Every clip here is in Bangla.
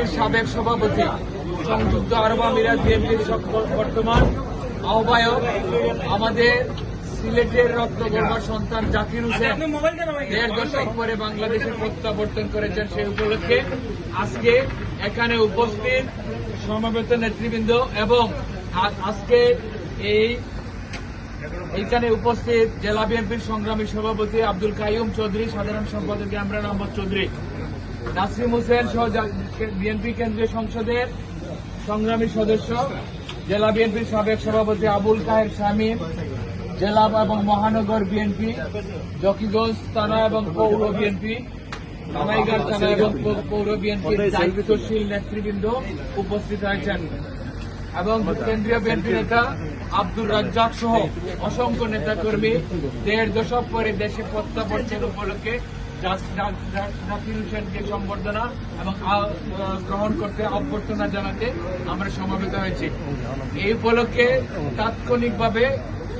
বিএনপির সাবেক সভাপতি সংযুক্ত আরব আমিরাত বিএনপির বর্তমান আহ্বায়ক আমাদের সিলেটের রত্নগর্ভা সন্তান জাকির হোসেন দেড় দশক পরে বাংলাদেশে প্রত্যাবর্তন করেছেন সেই উপলক্ষে। আজকে এখানে উপস্থিত সমবেত নেতৃবৃন্দ এবং আজকে এই এইখানে উপস্থিত জেলা বিএনপির সংগ্রামী সভাপতি আব্দুল কাইয়ুম চৌধুরী সাধারণ সম্পাদক ইমরান আহমদ চৌধুরী। নাসিম হোসেন সহ বিএনপি কেন্দ্রীয় সংসদের সংগ্রামী সদস্য, জেলা বিএনপির সাবেক সভাপতি আবুল কাহের শামীম, জেলা এবং মহানগর বিএনপি, জকিগঞ্জ থানা এবং পৌর বিএনপি কামাইঘাট থানা এবং পৌর বিএনপির দায়িত্বশীল নেতৃবৃন্দ উপস্থিত হয়েছেন এবং কেন্দ্রীয় বিএনপি নেতা আব্দুর রাজ্জাক সহ অসংখ্য নেতাকর্মী দেড় দশক পরে দেশে প্রত্যাবর্তন উপলক্ষে জা- জা- জা- জাকির হোসেনকে সম্বর্ধনা এবং গ্রহণ করতে অভ্যর্থনা জানাতে আমরা সমাবেত হয়েছি। এই উপলক্ষে তাৎক্ষণিকভাবে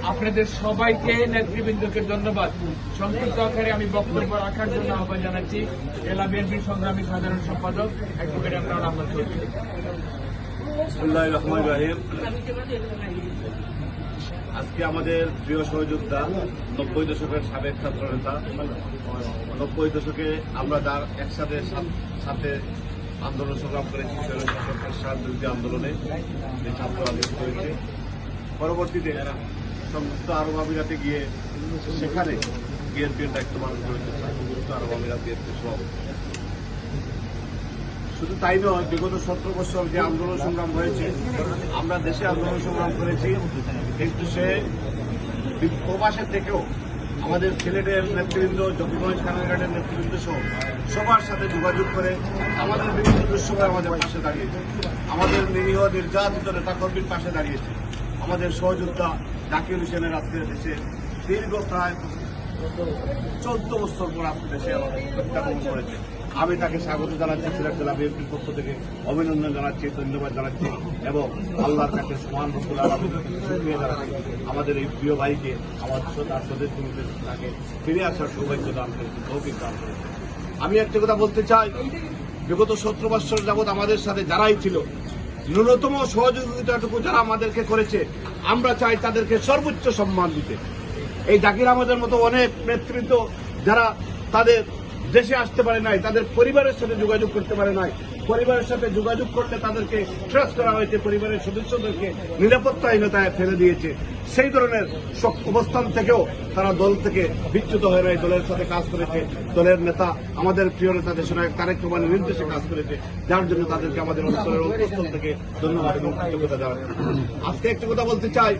আপনাদের সবাইকে নেতৃবৃন্দকে ধন্যবাদ। সংক্ষিপ্ত আকারে আমি বক্তব্য রাখার জন্য আহ্বান জানাচ্ছি। জেলা বিএনপির সংগ্রামী সাধারণ সম্পাদক অ্যাডভোকেট ইমরান আহমদ চৌধুরী। আজকে আমাদের প্রিয় সহযোদ্ধা, নব্বই দশকের সাবেক ছাত্র নেতা নব্বই দশকে আমরা যার একসাথে সাথ- আন্দোলন সংগ্রাম করেছি সরকার সার আন্দোলনে যে ছাত্র আন্দোলন করেছে পরবর্তীতে সংযুক্ত আরব আমিরাতে গিয়ে, সেখানে বিএনপির দায়িত্ব পালন করেছে। সংযুক্ত আরব আমিরাত বিএনপির সভাপতি। শুধু তাই নয়, বিগত সতেরো বছর যে আন্দোলন সংগ্রাম হয়েছে, আমরা দেশে আন্দোলন সংগ্রাম করেছি, কিন্তু সে প্রবাসের থেকেও আমাদের সিলেটের নেতৃবৃন্দ জকিগঞ্জ কানাঘাটের নেতৃবৃন্দ সহ সবার সাথে যোগাযোগ করে আমাদের বিভিন্ন দুঃসময় আমাদের পাশে দাঁড়িয়েছে। আমাদের নিরীহ নির্যাতিত নেতাকর্মীর পাশে দাঁড়িয়েছে। আমাদের সহযোদ্ধা জাকির হোসেনের আজকে দেশে দীর্ঘ প্রায় চোদ্দ বছর পর আজকে দেশে আমাদের করেছে। আমি তাকে স্বাগত জানাচ্ছি সিলেট জেলা বিএনপির পক্ষ থেকে অভিনন্দন জানাচ্ছি, ধন্যবাদ জানাচ্ছি এবং আল্লাহর কাছে সমান শুক্রিয়া জানাচ্ছি। আমাদের এই প্রিয় ভাইকে, আমার তার সদস্যদের তাকে ফিরে আসার সৌভাগ্য দান করেছে, তৌফিক দান করেছে। আমি একটা কথা বলতে চাই, বিগত সতেরো বছর যাবৎ আমাদের সাথে যারাই ছিল, ন্যূনতম সহযোগিতাটুকু যারা আমাদেরকে করেছে, আমরা চাই তাদেরকে সর্বোচ্চ সম্মান দিতে। এই জাকির আহমদের মতো অনেক নেতৃত্ব যারা তাদের দেশে আসতে পারে নাই, তাদের পরিবারের সাথে যোগাযোগ করতে পারে নাই, পরিবারের সাথে যোগাযোগ করলে তাদেরকে ট্রাস্ট করা হয়েছে, পরিবারের সদস্যদেরকে নিরাপত্তাহীনতায় ফেলে দিয়েছে। সেই ধরনের অবস্থান থেকেও তারা দল থেকে বিচ্যুত হয়ে রয়ে, দলের সাথে কাজ করেছে। দলের নেতা, আমাদের প্রিয় নেতা দেশনায়ক তারেক রহমানের নির্দেশে কাজ করেছে। যার জন্য তাদেরকে আমাদের অন্তরের অন্তঃস্থল থেকে ধন্যবাদ এবং কৃতজ্ঞতা জানাচ্ছি। আজকে একটি কথা বলতে চাই।